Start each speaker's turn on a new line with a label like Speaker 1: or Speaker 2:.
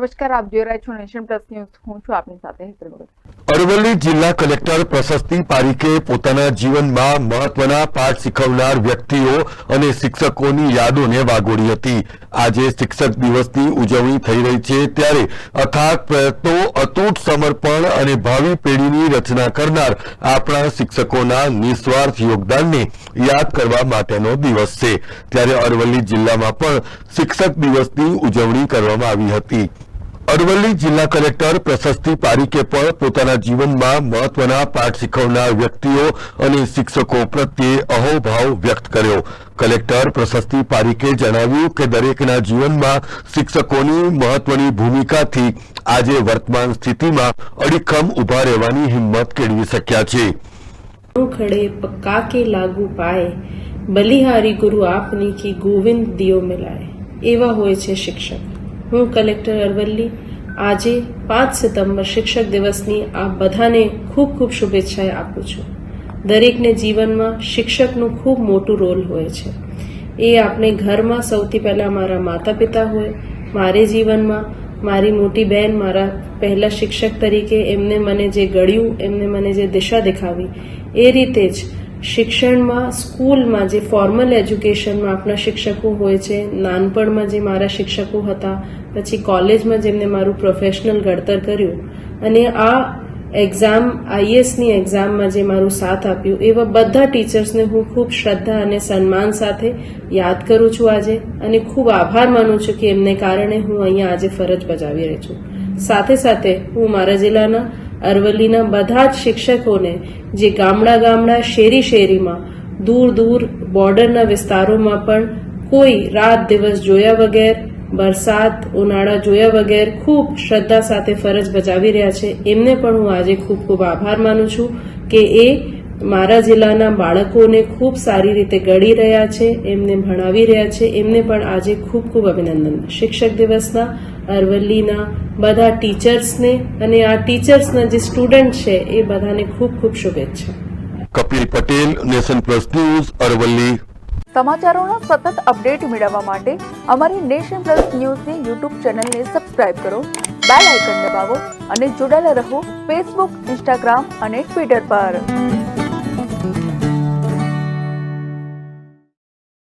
Speaker 1: નમસ્કાર, આપ જોઈ રહ્યા છો નેશન પ્લસ ન્યૂઝ. હું છું આપની સાથે
Speaker 2: અરવલ્લી જિલ્લા કલેક્ટર પ્રશસ્તિ પારીકે પોતાના જીવનમાં મહત્વના પાઠ શીખવનાર વ્યક્તિઓ અને શિક્ષકોની યાદોને વાગોળી હતી. આજે શિક્ષક દિવસની ઉજવણી થઈ રહી છે ત્યારે અથાગ પ્રયત્નો, અતૂટ સમર્પણ અને ભાવિ પેઢીની રચના કરનાર આપણા શિક્ષકોના નિસ્વાર્થ યોગદાનને યાદ કરવા માટેનો દિવસ છે. ત્યારે અરવલ્લી જિલ્લામાં પણ શિક્ષક દિવસની ઉજવણી કરવામાં આવી હતી. અરવલ્લી જિલ્લા કલેક્ટર પ્રશસ્તિ પારીકે પણ પોતાના જીવનમાં મહત્વના પાઠ શીખવનાર વ્યક્તિઓ અને શિક્ષકો પ્રત્યે અહોભાવ વ્યક્ત કર્યો. કલેક્ટર પ્રશસ્તિ પારીકે જણાવ્યું કે દરેકના જીવનમાં શિક્ષકોની મહત્વની ભૂમિકાથી આજે વર્તમાન સ્થિતિમાં અડીખમ ઊભા રહેવાની હિંમત કેળવી શક્યા છે.
Speaker 3: ખડે પક્કા કે લાગુ પાએ બલિહારી ગુરુ આપની કી ગોવિંદ દિયો મિલાય, એવા હોય છે શિક્ષક. હું કલેક્ટર અરવલ્લી. આજે પાંચ સપ્ટેમ્બર શિક્ષક દિવસની આ બધાને ખૂબ ખૂબ શુભેચ્છાએ આપું છું. દરેકને જીવનમાં શિક્ષકનું ખૂબ મોટું રોલ હોય છે. એ આપણે ઘરમાં સૌથી પહેલાં મારા માતા પિતા હોય, મારે જીવનમાં, મારી મોટી બહેન મારા પહેલા શિક્ષક તરીકે એમને મને જે ગળ્યું, એમને મને જે દિશા દેખાવી, એ રીતે જ શિક્ષણમાં, સ્કૂલમાં જે ફોર્મલ એજ્યુકેશનમાં આપણા શિક્ષકો હોય છે, નાનપણમાં જે મારા શિક્ષકો હતા, પછી કોલેજમાં જેમને મારું પ્રોફેશનલ ઘડતર કર્યું, અને આ એક્ઝામ આઈએસની એક્ઝામમાં જે મારું સાથ આપ્યું, એવા બધા ટીચર્સને હું ખૂબ શ્રદ્ધા અને સન્માન સાથે યાદ કરું છું આજે, અને ખૂબ આભાર માનું છું કે એમને કારણે હું અહીંયા આજે ફરજ બજાવી રહી છું. સાથે સાથે હું મારા જિલ્લાના અરવલ્લીના બધા જ શિક્ષકોને, જે ગામડા ગામડા શેરી શેરીમાં, દૂર દૂર બોર્ડરના વિસ્તારોમાં પણ કોઈ રાત દિવસ જોયા વગર, વરસાદ, ઉનાળા જોયા વગર ખૂબ શ્રદ્ધા સાથે ફરજ બજાવી રહ્યા છે. એમને પણ હું આજે ખૂબ ખૂબ આભાર માનું છું કે એ મારા જિલ્લાના બાળકોને ખૂબ સારી રીતે ગળી રહ્યા છે, એમને ભણાવી રહ્યા છે. એમને પણ આજે ખૂબ ખૂબ અભિનંદન. શિક્ષક દિવસના અરવલ્લીના બધા ટીચર્સને અને આ ટીચર્સના જે સ્ટુડન્ટ છે એ બધાને ખૂબ ખૂબ શુભેચ્છા.
Speaker 2: Kapil Patel nation plus news Aravalli.
Speaker 1: સમાચારોના સતત અપડેટ મેળવવા માટે અમારી નેશન પ્લસ ન્યૂઝની યુટ્યુબ ચેનલને સબસ્ક્રાઇબ કરો બેલ આઇકન દબાવો અને જોડાયેલા રહો ફેસબુક ઇન્સ્ટાગ્રામ અને ટ્વિટર પર.